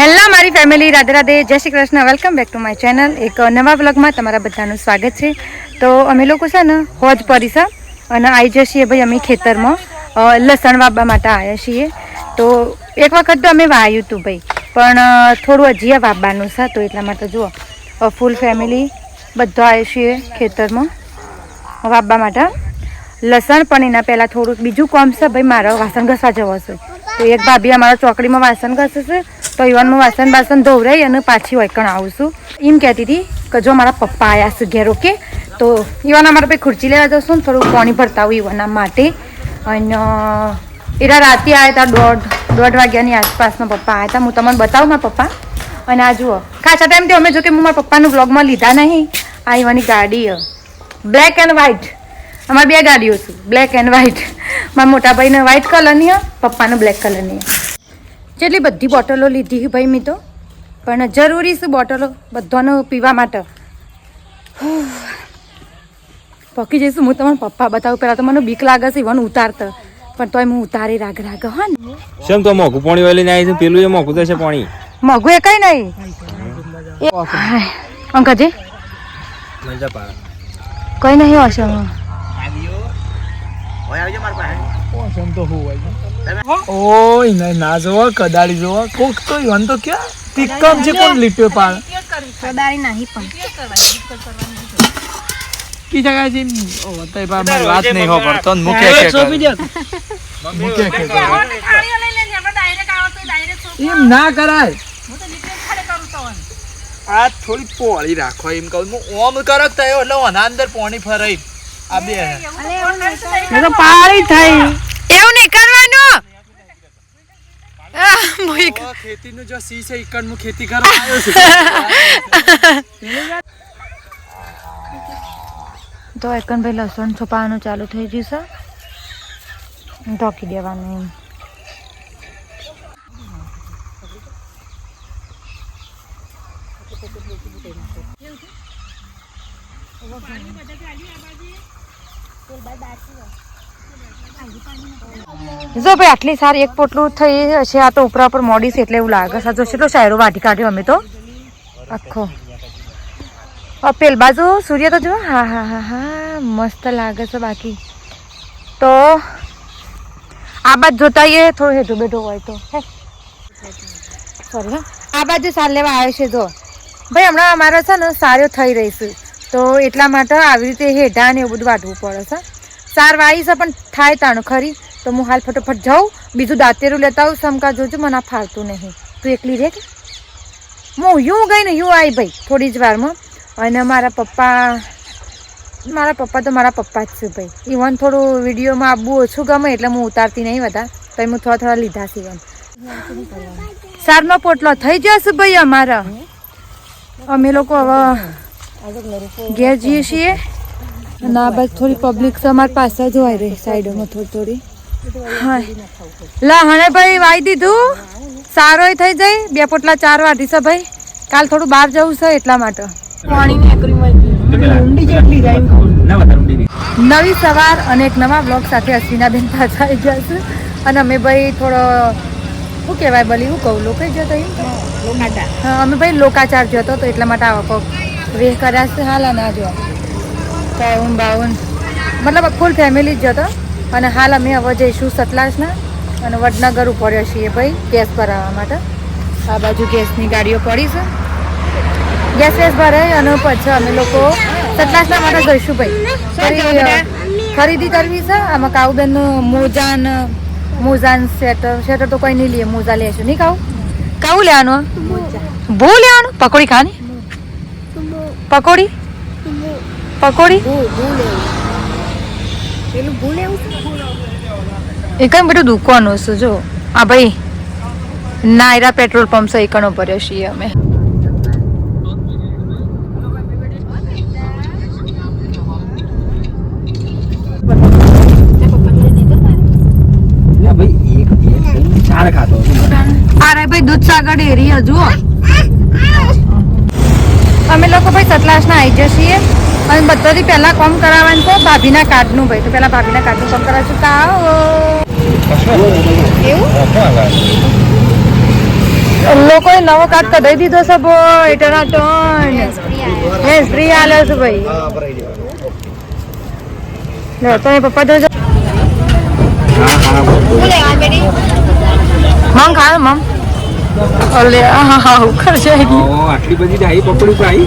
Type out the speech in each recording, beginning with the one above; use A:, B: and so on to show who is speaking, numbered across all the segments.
A: Hello, મારી family Radhe Radhe, જય Shri Krishna. Welcome back to my channel એક નવા બ્લોગમાં તમારા બધાનું સ્વાગત છે. તો અમે લોકો છે ને હોજ પરીસા અને આવી જઈએ ભાઈ અમે ખેતરમાં. લસણ વાવવા માટે આવ્યા છીએ. તો એક વખત તો અમે વાવ્યું હતું ભાઈ, પણ થોડું હજી વાવવાનું છે, તો એટલા માટે જુઓ. ફૂલ ફેમિલી બધા આવ્યા છીએ ખેતરમાં વાવવા માટે. લસણ પણ એના પહેલાં થોડુંક, બીજું કોમ છે ભાઈ, મારો વાસણ ઘસવા જવો છે. તો એક ભાભી અમારા ચોકડીમાં વાસણ ઘસે છે તો ઈવનમાં વાસણ બાસણ ધોવરાઈ અને પાછી વૈકણ આવું છું. એમ કહેતી હતી કે જો મારા પપ્પા આવ્યા છે ઘેર, ઓકે? તો ઈવન અમારે ભાઈ ખુરચી લેવા જશું ને થોડું પાણી ભરતા આવું ઈવનના માટે. અને એરા રાતે આવ્યા હતા દોઢ દોઢ વાગ્યાની આસપાસમાં પપ્પા આવ્યા હતા હું તમને બતાવું મારા પપ્પા. અને આ જુઓ, ખાસા ટાઈમથી અમે જો કે હું મારા પપ્પાનું બ્લોગમાં લીધા નહીં. આ ઈવાની ગાડી બ્લેક એન્ડ વ્હાઈટ અમારે બે ગાડીઓ છે બ્લેક એન્ડ વ્હાઈટ મારા મોટા ભાઈને વ્હાઈટ કલરની પપ્પાને બ્લેક કલરની જેટલી બધી બોટલો લીધી ભાઈ મેં તો. પણ જરૂરી છે બોટલો બધાનો પીવા માટે. પકી જઈશું હું તમને પપ્પા બતાવું. પહેલાં તો મને બીક લાગે છે ઇવન ઉતારતા. પણ તોય હું ઉતારી રાગ રાગ હો ને.
B: શેમ તો મોઘું પાણી વાળી આવી પેલું એ મોઘું છે પાણી.
A: મોઘું એ કઈ નહીં. અંકલજી કઈ નહીં હશે.
C: ઓય ના ના જોવા કદાળી જોવા કોક તો ઈવન તો કે પિકમ છે કોણ લીપ્યો પણ કી જગા છે ઓ તઈ પા મારી વાત નહીં હો પડતો ને મુકે કે મુકે કે એમ ના કરાય આ થોડી પોળી રાખો એમ કહું હું ઓમ કરક થયો એટલે ઓના અંદર પોણી ફરાઈ આ બે
A: તો પાળી થઈ એવું નહીં કરવાનું.
C: ખેતી નું જો સી છે ઈકણ હું ખેતી કરવા આવ્યો છું.
A: તો એકન ભાઈ લસણ છુપાવવાનું ચાલુ થઈ ગયું છે. ઢોકી દેવાનું. એમ જો ભાઈ, આટલી સારી એક પોટલું થઈ હશે, આ તો ઉપરા ઉપર મોડી છે એટલે એવું લાગે છે. જો કેટલો શાયરો વાટી કાઢ્યો અમે તો. આખો. પેલ બાજુ સૂર્ય તો જો, હા હા હા હા, મસ્ત લાગે છે બાકી. તો આ બાજુ જોતા આવીએ થોડું હેઠું બેઠું હોય તો. સોરી હા. આ બાજુ સાર લેવા આવે છે, જો. ભાઈ, હમણાં અમારે છે ને, સારો થઈ રહી છે. તો એટલા માટે આવી રીતે હેઢા ને એવું બધું વાટવું પડે છે. સાર વાળી છે, પણ થાય તાણું ખરી. તો હું હાલ ફટોફટ જાઉં. બીજું દાંતેરું લેતા આવું, સમકા જોજો, મને આ ફાવતું નહીં. તું એકલી રે કે? હું યું ગઈ ને યું આવી ભાઈ, થોડી જ વારમાં. અને મારા પપ્પા મારા પપ્પા તો મારા પપ્પા જ છે ભાઈ. ઇવન થોડું વિડીયોમાં આવવું ઓછું ગમે એટલે હું ઉતારતી નહીં બધા તો હું થોડા થોડા લીધા છે ઇવન સારનો પોટલો થઈ જશે ભાઈ અમારા. અમે લોકો હવે ઘેર જઈએ છીએ. અને આ બાજુ થોડી પબ્લિક છે અમારી પાસે જ હોય રહી સાઈડોમાં થોડી થોડી. હા લા હણે ભાઈ વાઈ દીધું. સારો થઈ જાય. બે પોટલા ચાર વાટી છે ભાઈ. કાલ થોડું બહાર જવું છે એટલા માટે. નવી સવાર અને એક નવા બ્લોગ સાથે અશ્વિનાબેન પાછા આવી જશે અને અમે ભાઈ થોડો શું કહેવાય બલી હું કહું લોકો જતો અમે ભાઈ લોકાચાર જતો તો એટલા માટે આવા કોક વેહ કર્યા છે હાલ અને આ જો પાઉન બાવન. મતલબ ફૂલ ફેમિલી જ હતો. અને હાલ અમે હવે જઈશું સતલાસના અને વડનગર ઉપડ્યા છીએ ભાઈ ગેસ ભરાવવા માટે. આ બાજુ ગેસની ગાડીઓ પડી છે. ગેસ વેસ ભરાય અને પછી અમે લોકો સતલાસના માટે જઈશું ભાઈ. ખરીદી કરવી છે? આમાં કાઉબેનનું મોજાન મોજાન સ્વેટર સ્વેટર તો કોઈ નહીં લઈએ મોજા લેશું નહીં કાઉ? કાઉ લેવાનું? ભૂ લેવાનું? પકોડી ખાની પકોડી? પકોડી? એ કઈ બધું દુકાનો છે જો. આ ભાઈ નાયરા પેટ્રોલ પંપ છે એકણો ભર્યો છીએ અમે. અરે ભાઈ દૂધસાગર ડેરી હજુ. અમે લોકો ભાઈ સતલાસના આવી જઈએ છીએ. અને બધાથી પહેલા કોમ કરાવવાનું તો ભાભીના કાર્ડનું ભાઈ. તો પહેલા ભાભીના કાર્ડનું કોમ કરાવશું. કા એવું? લોકોએ નવો કાર્ડ કઢાઈ દીધો છે બોય ટના ટોન હેસ ફ્રી આલે છે ભાઈ. લે, તો એ પપ્પા તો
B: હા
A: મમ ખાય, મમ? અલે હા હા ઉખર
B: જાય આટલી બધી ડાઈ પકડી પાઈ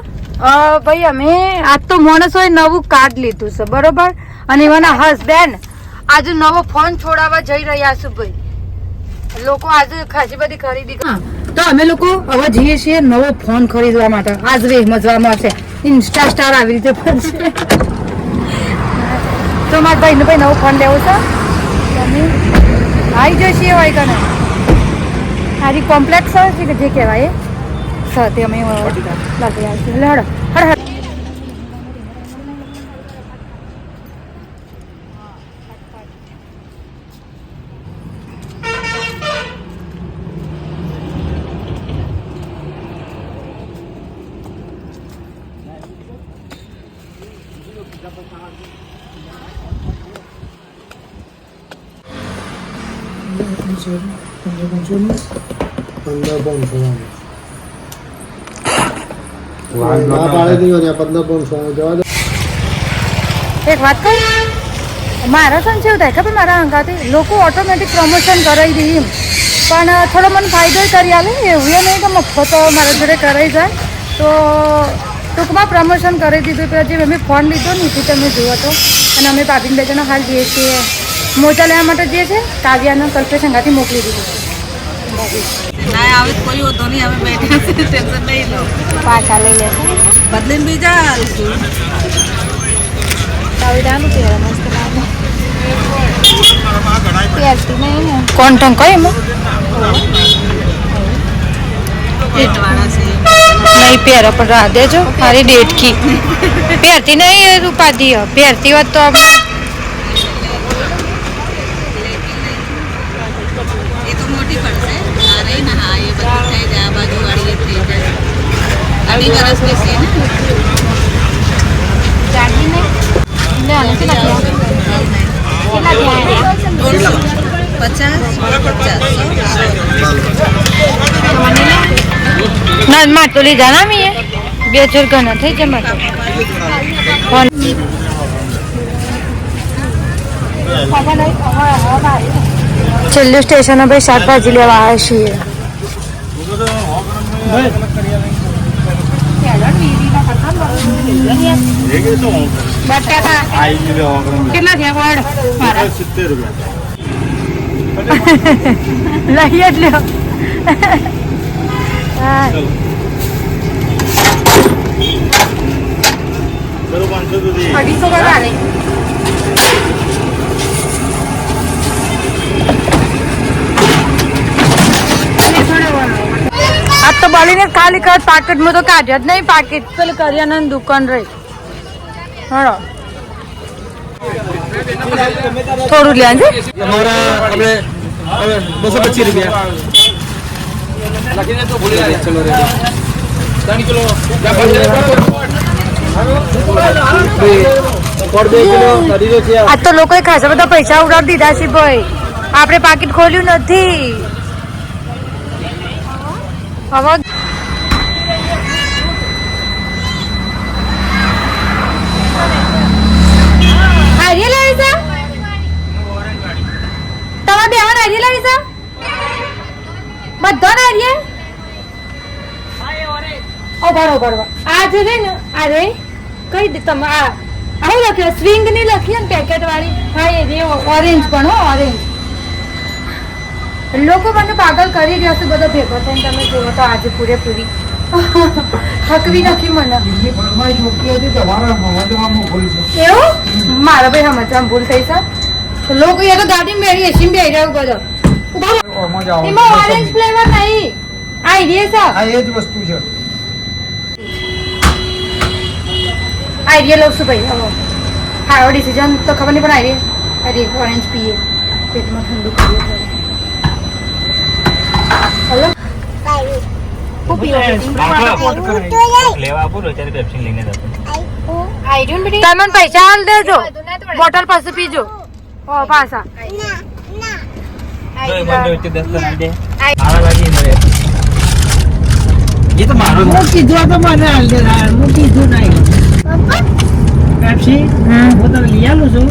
A: ભાઈ અમે આજ તો માણસોએ નવું કાર્ડ લીધું છે બરોબર? અને એવાના હસબેન્ડ આજે નવો ફોન છોડાવવા જઈ રહ્યા છું ભાઈ. લોકો આજે ખાસી બધી ખરીદી. તો અમે લોકો હવે જઈએ છીએ નવો ફોન ખરીદવા માટે. આજ વે મજવામાં છે ઇન્સ્ટા સ્ટાર આવી રીતે ફરશે તો મારા ભાઈને ભાઈ નવો ફોન લેવો છે. તમે આવી જશે ભાઈ કને આરી કોમ્પ્લેક્સ છે કે જે કહેવાય એ સ તે અમે લાગે આવશે એટલે હડ હડ હડ
D: પંદર પોઈન્ટ સોળાનું.
B: વાહન
D: ના પાડી દીધો ને પંદર પોઈન્ટ સોળાનું જવા દો.
A: એક વાત કહું મારા છે ને કેવું થાય ખબર મારા અંગાથી? લોકો ઓટોમેટિક પ્રમોશન કરાવી દે એમ. પણ થોડો મને ફાયદો કરી આલે એવું એ નહીં કે મફત મારા જોડે કરાવી જાય. તો ટૂંકમાં પ્રમોશન કરી દીધું. પછી જે અમે ફોન લીધો ને એથી તમે જોયો તો. અને અમે ભાભીને બે જણા હાલ જઈએ છીએ. મોજા લેવા માટે જે છે કાવ્યાનું કલ્પેશ અંગાથી મોકલી દીધું.
E: ના આવે તો કોઈ હોતો નહીં અમે બેઠા છે ટેન્શન નહીં લો.
A: પાછા લઈ લેશે
E: બદલીને બીજા મસ્ત
A: કોણ ટંગ કઈ એમાં? નહીં પહેરો પણ રાહ દેજો મારી ડેટકી પહેરતી નહીં ઉપાધિ પહેરતી હોત તો આપણે
E: એ તો મોટી પડશે આ રહી ને હા એ બધું થઈ જાય આ બાજુ વાળી એ થઈ જાય અઢી વર્ષની છે ને પચાસ પચાસ
A: ના માં તો લીધા ના મીએ. બે ચોર ઘણા થઈ જાય મારે છેલ્લું સ્ટેશન ભાઈ શાકભાજી લેવા આવ્યા છીએ. બટાકા કેટલા થયા વડ મારા જ લ્યો અઢીસો કરવા લે આ ખાલી કર પાકેટમાં તો કાઢ્યા જ નહીં પાકેટ પેલી કરિયાના દુકાન રહી. હળો થોડું
C: તમારા આપણે બસો પચીસ રૂપિયા. કિલો
A: આ તો લોકોએ ખાસા બધા પૈસા ઉડાડી દીધા છે ભાઈ. આપણે પાકીટ ખોલ્યું નથી. હવે હારીએ લાવી છે તમારે બેહવા હારીએ લાવી છે બધા હારીએ ઓ બરો બરો આ જે રે ને આ રે કઈ દે તમે આ આવું લખ્યું સ્વિંગની લખી ને પેકેટ વાળી હા એ ઓરેન્જ પણ હો ઓરેન્જ લોકો મને પાગલ કરી રહ્યા છે બધો ભેગો થઈને તમે જોવો તો આજે પૂરેપૂરી. થકવી નથી મને. એવું? મારો ભાઈ હમણાં ભૂલ થઈ છે. લોકો યાર તો ગાડી મેળી એસી બે રહ્યો બધો. એમાં ઓરેન્જ ફ્લેવર નહીં. આઈડિયા
C: છે. એ જ વસ્તુ છે.
A: છે આઈડિયા લઉં છું ભાઈ હવે હા ડિસિઝન તો ખબર નહીં પણ આઈડિયા અરે ઓરેન્જ પીએ. પેટમાં ઠંડુ કરીએ થોડું હલો હું પીવો
B: લેવા આપો અત્યારે પેપ્સી લઈને જતો
A: તમે પૈસા હાલ દેજો. બોટલ પાસે પીજો. ઓ
B: એ તો મરે.
C: હું કીધું તો મને હાલ દે હું કીધું નહીં. પેપ્સી? હું. તને લઈ આલું છું.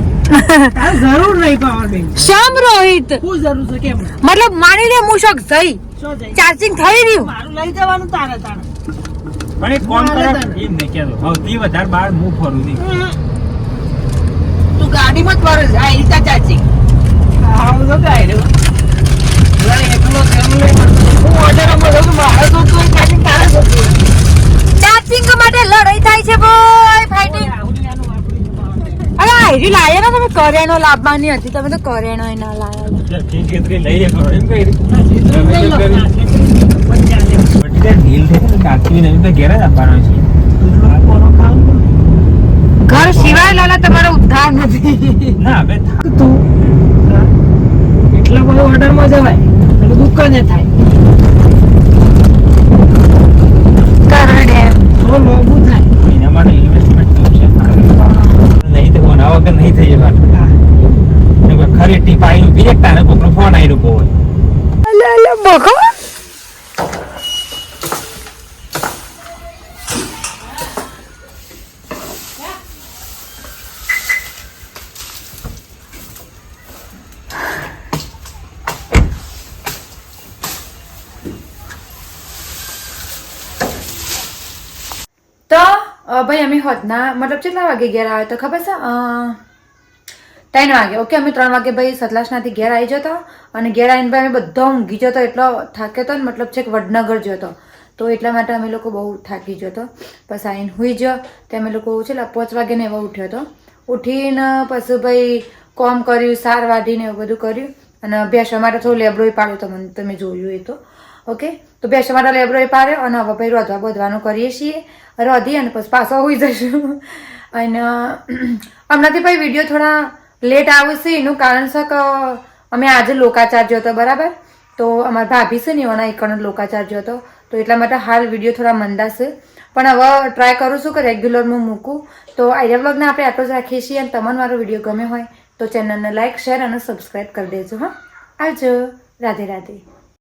C: જરૂર નહીં પાવર બેંક
A: શ્યામ રોહિત.
C: શું જરૂર છે કેમ?
A: મતલબ માની લે મૂશક જઈ.
C: શું જાય
A: ચાર્જિંગ થઈ? રહ્યું.
C: મારું લઈ જવાનું તારે તારે.
B: પણ એક કોણ કરે એમ નહીં કહેતો. સૌથી વધારે બહાર હું ફરું નહીં.
C: તું ગાડીમાં જ ફરે છે. આ ઈતા ચાચી. હું તો ગાઈ રહ્યો એકલો કેમ લઈ હું ઓર્ડર લઉં છું, મારે તો તું ચાચી તારે તો.
A: ચાર્જિંગ માટે લડાઈ થાય છે બોય ફાઇટિંગ. અરે આયરી લાયા ને તમે કરેણો લાવવાની હતી. તમે તો કરેણો એના લાયા.
B: ઘેર
A: સિવાય લાલા તમારો ઉદ્ધાર નથી.
B: ના હવે
C: તું એટલા બધા ઓર્ડરમાં જવાય એટલે દુકાને થાય.
A: કરડે.
C: તો મોંઘું થાય.
B: એના માટે ઇન્વેસ્ટમેન્ટ થયું છે. નહીં તો કોના વગર નહીં થઈ જવાનું. ખરી ટીપ બી એક તારે કોકનો ફોન આવીને ઊભો હોય.
A: અલે અલે બખો તો ભાઈ અમે હોતના મતલબ કેટલા વાગે ઘેર આવ્યો તો ખબર છે? ત્રણ વાગે. ઓકે અમે ત્રણ વાગે ભાઈ સતલાસનાથી ઘેર આવી જતો અને ઘેર આવીને ભાઈ અમે બધા ઊંઘી જતો, એટલો થાક્યો હતો ને મતલબ છે કે વડનગર જતો. તો એટલા માટે અમે લોકો બહુ થાકી જતો. પછી આવીને હુઈ જ તે અમે લોકો છે પાંચ વાગે ને એવો ઉઠ્યો હતો. ઉઠીને પછી ભાઈ કોમ કર્યું, સાર વાઢીને એવું બધું કર્યું અને બેસવા માટે થોડું લેબરોય પાડ્યો તો મને તમે જોયું એ તો. ઓકે તો બેસવા માટે લેબરોય પાડ્યો અને હવે ભાઈ રોધવા બોધવાનું કરીએ છીએ. રોધી અને પછી પાછો હોઈ જશું. અને હમણાંથી ભાઈ વીડિયો થોડા લેટ આવશે એનું કારણ છે કે અમે આજે લોકાચાર જ્યો હતો, બરાબર? તો અમારા ભાભી છે ને, એવાના એકણ જ્યો હતો. તો એટલા માટે હાલ વીડિયો થોડા મંદા છે. પણ હવે ટ્રાય કરું છું કે રેગ્યુલર હું મૂકું. તો આઈડિયા બ્લોગને આપણે આટલો જ રાખીએ છીએ. અને તમને મારો વીડિયો ગમે હોય, તો ચેનલને લાઇક શેર અને સબસ્ક્રાઈબ કરી દેજો, હા? આવજો. રાધે રાધે.